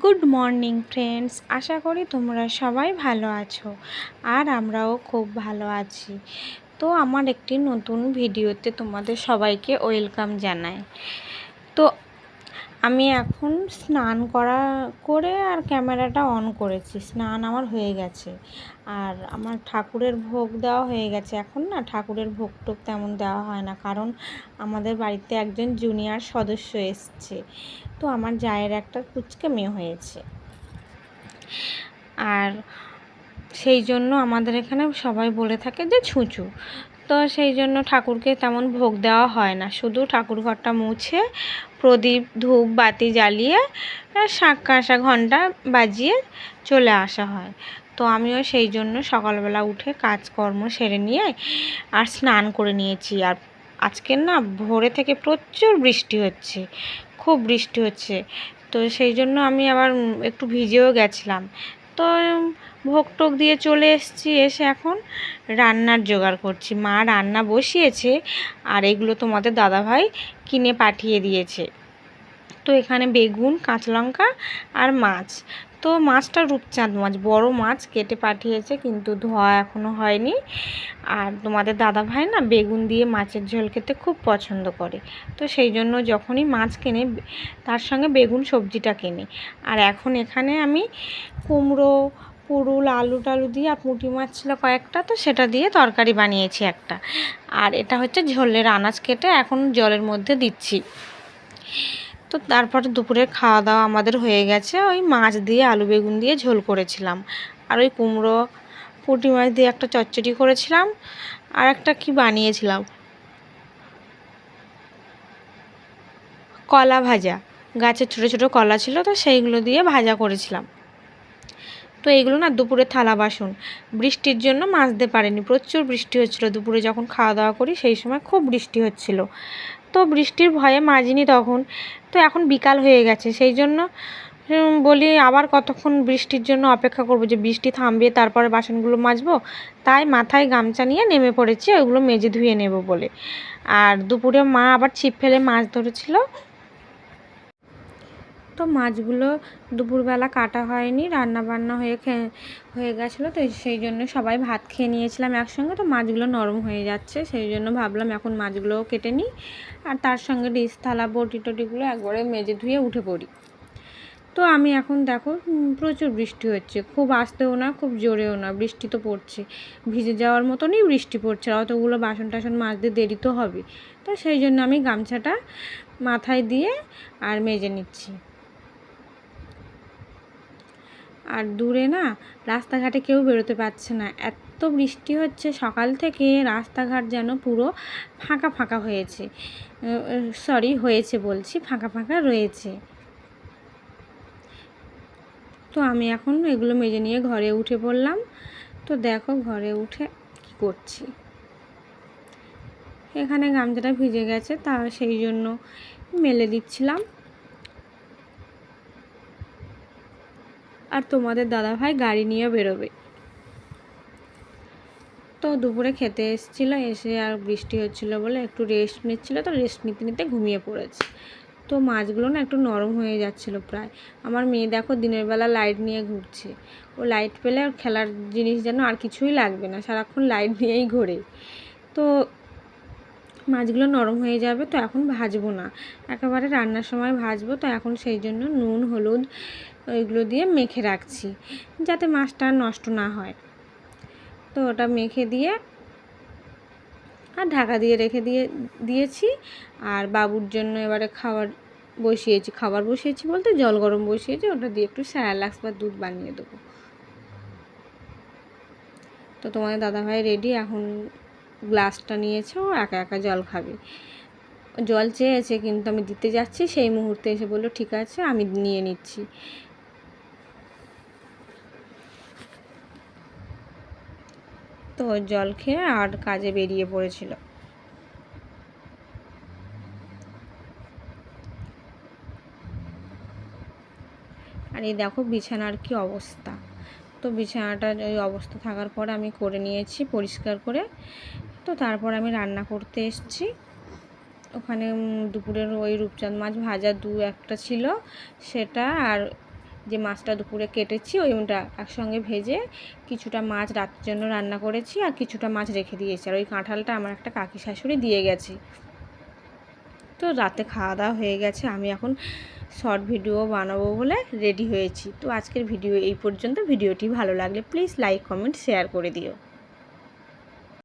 Good morning friends আশা করি তোমরা সবাই ভালো আছো আর আমরাও খুব ভালো আছি। তো আমার একটি নতুন ভিডিওতে তোমাদের সবাইকে ওয়েলকাম জানাই। তো আমি এখন স্নান করা করে আর ক্যামেরাটা অন করেছি। স্নান আমার হয়ে গেছে। আর আমার ঠাকুরের ভোগ দেওয়া হয়ে গেছে। এখন না ঠাকুরের ভোগ টোগ তেমন দেওয়া হয় না। কারণ আমাদের বাড়িতে একজন জুনিয়র সদস্য এসছে। তো আমার জায়ের একটা কুচকে মেয়ে হয়েছে। আর সেই জন্য আমাদের এখানে সবাই বলে থাকে যে ছুঁচু। তো সেই জন্য ঠাকুরকে তেমন ভোগ দেওয়া হয় না। শুধু ঠাকুর ঘরটা মুছে প্রদীপ, ধূপ, বাতি জ্বালিয়ে শাঁখ কাঁসা ঘণ্টা বাজিয়ে চলে আসা হয়। তো আমিও সেই জন্য সকালবেলা উঠে কাজকর্ম সেরে নিয়ে আর স্নান করে নিয়েছি। আর আজকের না ভোরে থেকে প্রচুর বৃষ্টি হচ্ছে, খুব বৃষ্টি হচ্ছে। তো সেই জন্য আমি আবার একটু ভিজেও গেছিলাম। তো ভোগ টোক দিয়ে চলে এসেছি, এসে এখন রান্নার জোগাড় করছি। মা রান্না বসিয়েছে আর এগুলো তোমাদের দাদাভাই কিনে পাঠিয়ে দিয়েছে। তো এখানে বেগুন, কাঁচা লঙ্কা আর মাছ। তো মাছটা রূপচাঁদ মাছ, বড় মাছ কেটে পাঠিয়েছে কিন্তু ধোয়া এখনও হয়নি। আর তোমাদের দাদা ভাই না বেগুন দিয়ে মাছের ঝোল খেতে খুব পছন্দ করে। তো সেই জন্য যখনই মাছ কেনে, তার সঙ্গে বেগুন সবজিটা কেনে। আর এখন এখানে আমি কুমড়ো, পুরুল, আলু টালু দিয়ে আর পুঁটি মাছ ছিল কয়েকটা, তো সেটা দিয়ে তরকারি বানিয়েছি একটা। আর এটা হচ্ছে ঝোলের আনাজ কেটে এখন জলের মধ্যে দিচ্ছি। তো তারপরে দুপুরের খাওয়া দাওয়া আমাদের হয়ে গেছে। ওই মাছ দিয়ে, আলু বেগুন দিয়ে ঝোল করেছিলাম। আর ওই কুমড়ো, পুঁটি মাছ দিয়ে একটা চচ্চড়ি করেছিলাম। আর একটা কি বানিয়েছিলাম? কলা ভাজা। গাছের ছোটো ছোটো কলা ছিল, তো সেইগুলো দিয়ে ভাজা করেছিলাম। তো এইগুলো না দুপুরে থালা বাসন। বৃষ্টির জন্য মাজতে পারেনি। প্রচুর বৃষ্টি হচ্ছিল। দুপুরে যখন খাওয়া দাওয়া করি, সেই সময় খুব বৃষ্টি হচ্ছিল। তো বৃষ্টির ভয়ে মাজিনি তখন। তো এখন বিকাল হয়ে গেছে, সেই জন্য বলি আবার কতক্ষণ বৃষ্টির জন্য অপেক্ষা করব যে বৃষ্টি থামবে, তারপরে বাসনগুলো মাজবো। তাই মাথায় গামছা নিয়ে নেমে পড়েছি, ওইগুলো মেজে ধুয়ে নেব বলে। আর দুপুরে মা আবার ছিপ ফেলে মাছ ধরেছিল তো মাছগুলো দুপুরবেলা কাটা হয়নি রান্না বান্না হয়ে হয়ে গেছিল, তো সেই জন্য সবাই ভাত খেয়ে নিয়েছিলাম একসঙ্গে, তো মাছগুলো নরম হয়ে যাচ্ছে, সেই জন্য ভাবলাম এখন মাছগুলোও কেটে নিই, আর তার সঙ্গে ডিস থালা, বটি টটিগুলো একবারে মেজে ধুয়ে উঠে পড়ি। তো আমি এখন দেখো প্রচুর বৃষ্টি হচ্ছে, খুব আসতেও না, খুব জোরেও না, বৃষ্টি তো পড়ছে, ভিজে যাওয়ার মতনই বৃষ্টি পড়ছে অতগুলো বাসন টাসন মাজতে দেরি তো হবে তো সেই জন্য আমি গামছাটা মাথায় দিয়ে আর মেজে নিচ্ছি। আর দূরে না রাস্তাঘাটে কেউ বেরোতে পারছে না। এত বৃষ্টি হচ্ছে সকাল থেকে রাস্তাঘাট যেন পুরো ফাঁকা ফাঁকা হয়েছে। সরি হয়েছে বলছি, ফাঁকা ফাঁকা রয়েছে। তো আমি এখন এগুলো মেজে নিয়ে ঘরে উঠে পড়লাম। তো দেখো ঘরে উঠে কী করছি। এখানে গামছাটা ভিজে গেছে, তা সেই জন্য মেলে দিচ্ছিলাম। আর তোমাদের দাদাভাই গাড়ি নিয়ে বেরোবে। তো দুপুরে খেতে এসেছিল, এসে আর বৃষ্টি হচ্ছিল বলে একটু রেস্ট নিচ্ছিলো, তো রেস্ট নিতে নিতে ঘুমিয়ে পড়েছে। তো মাছগুলো না একটু নরম হয়ে যাচ্ছিল প্রায়। আমার মেয়ে দেখো দিনের বেলা লাইট নিয়ে ঘুরছে। ও লাইট পেলে আর খেলার জিনিস যেন আর কিছুই লাগবে না, সারাক্ষণ লাইট নিয়েই ঘোরে। তো মাছগুলো নরম হয়ে যাবে, তো এখন ভাজবো না। একেবারে রান্নার সময় ভাজবো, তো এখন সেই জন্য নুন, হলুদ ওইগুলো দিয়ে মেখে রাখছি, যাতে মাছটা নষ্ট না হয়। তো ওটা মেখে দিয়ে আর ঢাকা দিয়ে রেখে দিয়ে, দিয়েছি, আর বাবুর জন্য এবারে খাবার বসিয়েছি। খাবার বসিয়েছি বলতে জল গরম বসিয়েছি, ওটা দিয়ে একটু স্যালাক্স বা দুধ বানিয়ে দেবো। তো তোমাদের দাদাভাই রেডি এখন গ্লাসটা নিয়েছে, ও একা একা জল খাবে। জল চেয়েছে, কিন্তু আমি দিতে যাচ্ছি, সেই মুহূর্তে এসে বলল, ঠিক আছে, আমি নিয়ে নিচ্ছি। তো জল খেয়ে আর কাজে বেরিয়ে পড়েছিল। আর এই দেখো বিছানার কি অবস্থা। তো বিছানাটা ওই অবস্থা থাকার পরে আমি করে নিয়েছি, পরিষ্কার করে। তো তারপর আমি রান্না করতে এসছি। ওখানে দুপুরের ওই রূপচাঁদ মাছ ভাজা দু একটা ছিল, সেটা আর যে মাছটা দুপুরে কেটেছি ওইটা একসঙ্গে ভেজে কিছুটা মাছ রাতের জন্য রান্না করেছি আর কিছুটা মাছ রেখে দিয়েছি। আর ওই কাঁঠালটা আমার একটা কাকি শাশুড়ি দিয়ে গেছে। তো রাতে খাওয়া দাওয়া হয়ে গেছে, আমি এখন শর্ট ভিডিও বানাবো বলে রেডি হয়েছি। তো আজকের ভিডিও এই পর্যন্ত। ভিডিওটি ভালো লাগলে প্লিজ লাইক, কমেন্ট, শেয়ার করে দিও।